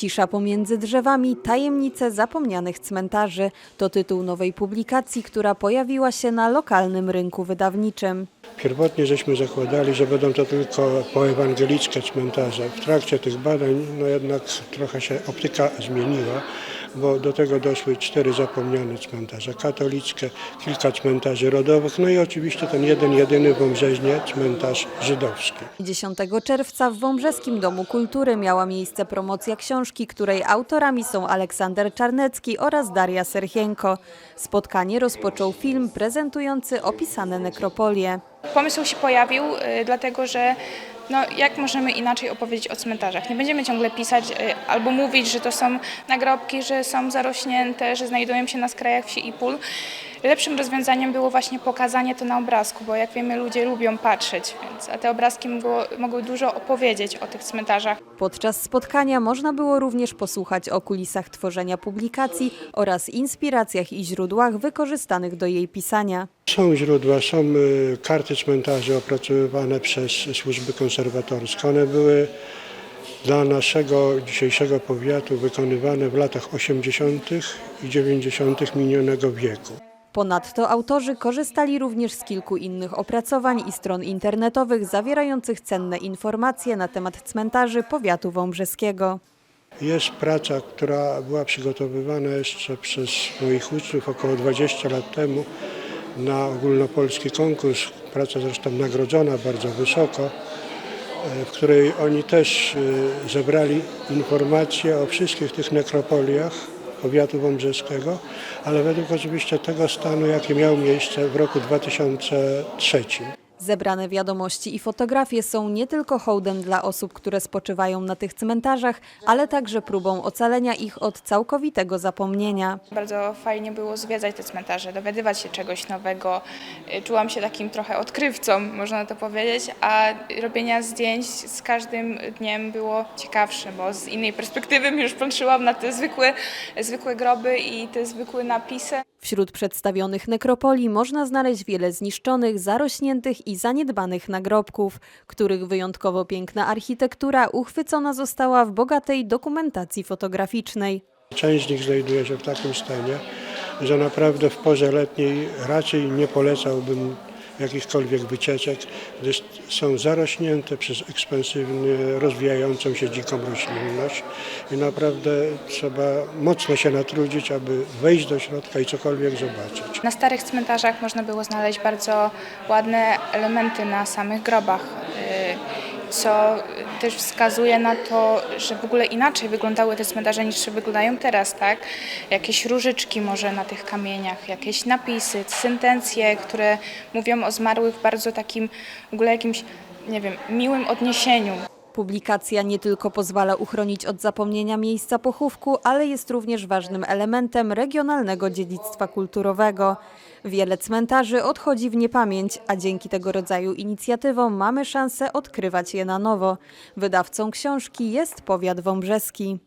Cisza pomiędzy drzewami tajemnice zapomnianych cmentarzy to tytuł nowej publikacji, która pojawiła się na lokalnym rynku wydawniczym. Pierwotnie żeśmy zakładali, że będą to tylko poewangelickie cmentarze. W trakcie tych badań no jednak trochę się optyka zmieniła, bo do tego doszły cztery zapomniane cmentarze katolickie, kilka cmentarzy rodowych, no i oczywiście ten jeden, jedyny w Wąbrzeźnie cmentarz żydowski. 10 czerwca w Wąbrzeskim Domu Kultury miała miejsce promocja książki, której autorami są Aleksander Czarnecki oraz Daria Serchienko. Spotkanie rozpoczął film prezentujący opisane nekropolie. Pomysł się pojawił, y, dlatego że no, jak możemy inaczej opowiedzieć o cmentarzach? Nie będziemy ciągle pisać y, albo mówić, że to są nagrobki, że są zarośnięte, że znajdują się na skrajach wsi i pól. Lepszym rozwiązaniem było właśnie pokazanie to na obrazku, bo jak wiemy ludzie lubią patrzeć, więc, a te obrazki mogło, mogły dużo opowiedzieć o tych cmentarzach. Podczas spotkania można było również posłuchać o kulisach tworzenia publikacji oraz inspiracjach i źródłach wykorzystanych do jej pisania. Są źródła, są y, karty cmentarzy opracowywane przez służby konserwatorskie. One były dla naszego dzisiejszego powiatu wykonywane w latach 80. i 90. minionego wieku. Ponadto autorzy korzystali również z kilku innych opracowań i stron internetowych zawierających cenne informacje na temat cmentarzy powiatu wąbrzeskiego. Jest praca, która była przygotowywana jeszcze przez moich uczniów około 20 lat temu na ogólnopolski konkurs. Praca zresztą nagrodzona bardzo wysoko, e, w której oni też e, zebrali informacje o wszystkich tych nekropoliach powiatu wąbrzeskiego, ale według oczywiście tego stanu, jaki miał miejsce w roku 2003. Zebrane wiadomości i fotografie są nie tylko hołdem dla osób, które spoczywają na tych cmentarzach, ale także próbą ocalenia ich od całkowitego zapomnienia. Bardzo fajnie było zwiedzać te cmentarze, dowiadywać się czegoś nowego. Y, Czułam się takim trochę odkrywcą, można to powiedzieć, a robienia zdjęć z każdym dniem było ciekawsze, bo z innej perspektywy już patrzyłam na te zwykłe, zwykłe groby i te zwykłe napisy. Wśród przedstawionych nekropolii można znaleźć wiele zniszczonych, zarośniętych i zaniedbanych nagrobków, których wyjątkowo piękna architektura uchwycona została w bogatej dokumentacji fotograficznej. Część z nich znajduje się w takim stanie, że naprawdę w porze letniej raczej nie polecałbym jakichkolwiek wycieczek, gdyż są zarośnięte przez ekspansywnie rozwijającą się dziką roślinność i naprawdę trzeba mocno się natrudzić, aby wejść do środka i cokolwiek zobaczyć. Na starych cmentarzach można było znaleźć bardzo ładne elementy na samych grobach, y, co też wskazuje na to, że w ogóle inaczej wyglądały te cmentarze niż wyglądają teraz, tak? Jakieś różyczki może na tych kamieniach, jakieś napisy, sentencje, które mówią o zmarłych w bardzo takim w ogóle jakimś, nie wiem, miłym odniesieniu. Publikacja nie tylko pozwala uchronić od zapomnienia miejsca pochówku, ale jest również ważnym elementem regionalnego dziedzictwa kulturowego. Wiele cmentarzy odchodzi w niepamięć, a dzięki tego rodzaju inicjatywom mamy szansę odkrywać je na nowo. Wydawcą książki jest powiat wąbrzeski.